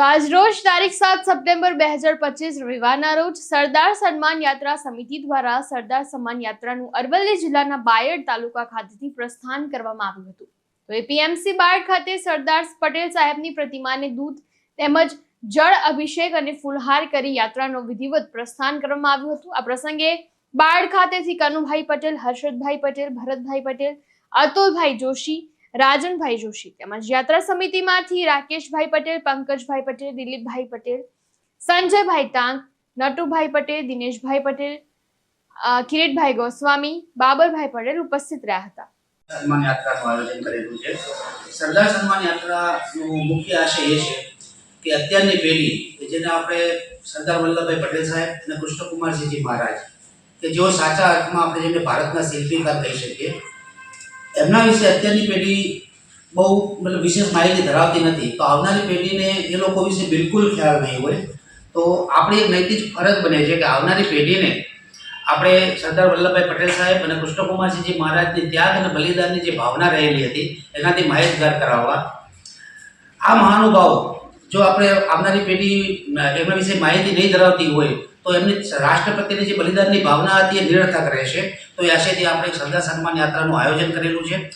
તો આજ રોજ તારીખ સાત સપ્ટેમ્બર બે હજાર પચીસ રવિવારના રોજ સરદાર સન્માન યાત્રા સમિતિ દ્વારા સરદાર સન્માન યાત્રાનું અરવલ્લી જિલ્લાના બાયડ તાલુકા ખાતેથી પ્રસ્થાન કરવામાં આવ્યું હતું. તો એપીએમસી બાયડ ખાતે સરદાર પટેલ સાહેબની પ્રતિમાને દૂધ તેમજ જળ અભિષેક અને ફૂલહાર કરી યાત્રાનો વિધિવત પ્રસ્થાન કરવામાં આવ્યું હતું. આ પ્રસંગે બાયડ ખાતેથી કનુભાઈ પટેલ, હર્ષદભાઈ પટેલ, ભરતભાઈ પટેલ, અતુલભાઈ જોશી રાજનભાઈ જોશી તેમજ યાત્રા સમિતિમાંથી રાકેશભાઈ પટેલ, પંકજભાઈ પટેલ, દિલીપભાઈ પટેલ, સંજયભાઈ તાંગ, નટુભાઈ પટેલ, દિનેશભાઈ પટેલ કિરીટભાઈ ગોસ્વામી, બાબરભાઈ પટેલ ઉપસ્થિત રહ્યા હતા. સન્માન યાત્રાનું આયોજન કરેલું છે. સરદાર સન્માન યાત્રાનું મુખ્ય આશય એ છે કે અત્યારની પેઢી, કે જેને આપણે સરદાર વલ્લભભાઈ પટેલ સાહેબ અને કૃષ્ણકુમારસિંહજી મહારાજ, કે જેઓ સાચા અર્થમાં આપણે જેને ભારતના શિલ્પીકાર કહી શકીએ એમના વિશે અત્યારની પેઢી બહુ મતલબ વિશેષ માહિતી ધરાવતી નથી. તો આવનારી પેઢીને એ લોકો વિશે બિલકુલ ખ્યાલ નહીં હોય. તો આપણી એક નૈતિક ફરજ બને છે કે આવનારી પેઢીને આપણે સરદાર વલ્લભભાઈ પટેલ સાહેબ અને કૃષ્ણકુમારસિંહજી મહારાજની ત્યાગ અને બલિદાનની જે ભાવના રહેલી હતી, એનાથી માહિતગાર કરાવવા. આ મહાનુભાવો, જો આપણે આવનારી પેઢી એમના વિશે માહિતી નહીં ધરાવતી હોય તો એમની રાષ્ટ્રપતિની જે બલિદાનની ભાવના હતી એ નિરર્થક રહેશે. તો એ આશયથી આપણે સરદાર સન્માન યાત્રાનું આયોજન કરેલું છે.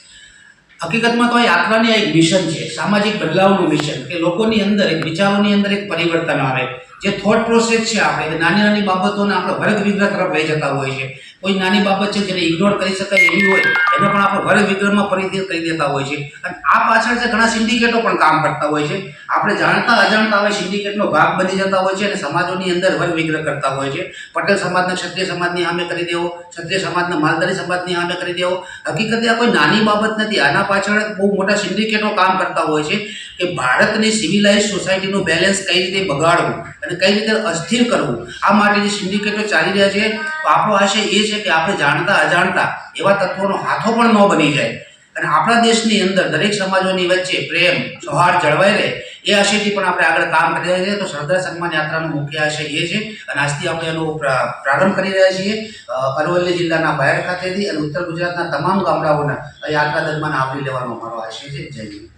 હકીકતમાં તો આ યાત્રાની એક મિશન છે, સામાજિક બદલાવનું મિશન, કે લોકોની અંદર એક વિચારોની અંદર એક પરિવર્તન આવે. જે થોટ પ્રોસેસ છે આપણે નાની નાની બાબતોને આપણે વર્ગ વિગ્રહ તરફ લઈ જતા હોય છે. કોઈ નાની બાબત છે જેને ઇગ્નોર કરી શકાય એવી હોય, એને પણ આપણે વર વિગ્રહમાં પરિણિત કરી દેતા હોય છે. અને આ પાછળ છે ઘણા સિન્ડિકેટો પણ કામ કરતા હોય છે. આપણે જાણતા અજાણતા હવે સિન્ડિકેટનો ભાગ બની જતા હોય છે અને સમાજોની અંદર વર વિગ્રહ કરતા હોય છે. પટેલ સમાજને, ક્ષત્રિય સમાજની સામે કરી દેવો, ક્ષત્રિય સમાજને, માલધારી સમાજની સામે કરી દેવો. હકીકતે આ કોઈ નાની બાબત નથી. આના પાછળ બહુ મોટા સિન્ડિકેટો કામ કરતા હોય છે કે ભારતની સિવિલાઇઝ સોસાયટીનું બેલેન્સ કઈ રીતે બગાડવું અને કઈ રીતે અસ્થિર કરવું. આ માટે જે સિન્ડિકેટો ચાલી રહ્યા છે. તો આપણો આશય એ છે કે આપણે જાણતા, અજાણતા એવા તત્વોનો હાથો પણ ન બની જાય. અને આપણા દેશની અંદર દરેક સમાજોની વચ્ચે પ્રેમ, સૌહાર્દ જળવાઈ રહે એ આશયથી પણ આપણે આગળ કામ કરી રહ્યા છીએ. તો સરદાર સન્માન યાત્રાનો મુખ્ય આશય એ છે અને આજથી આપણે એનો પ્રા- પ્રારંભ કરી રહ્યા છીએ અરવલ્લી જિલ્લાના બાયડ ખાતેથી અને ઉત્તર ગુજરાતના તમામ ગામડાઓના યાત્રા દરમિયાન આવરી લેવાનો અમારો આશય છે. જય હિન્દ.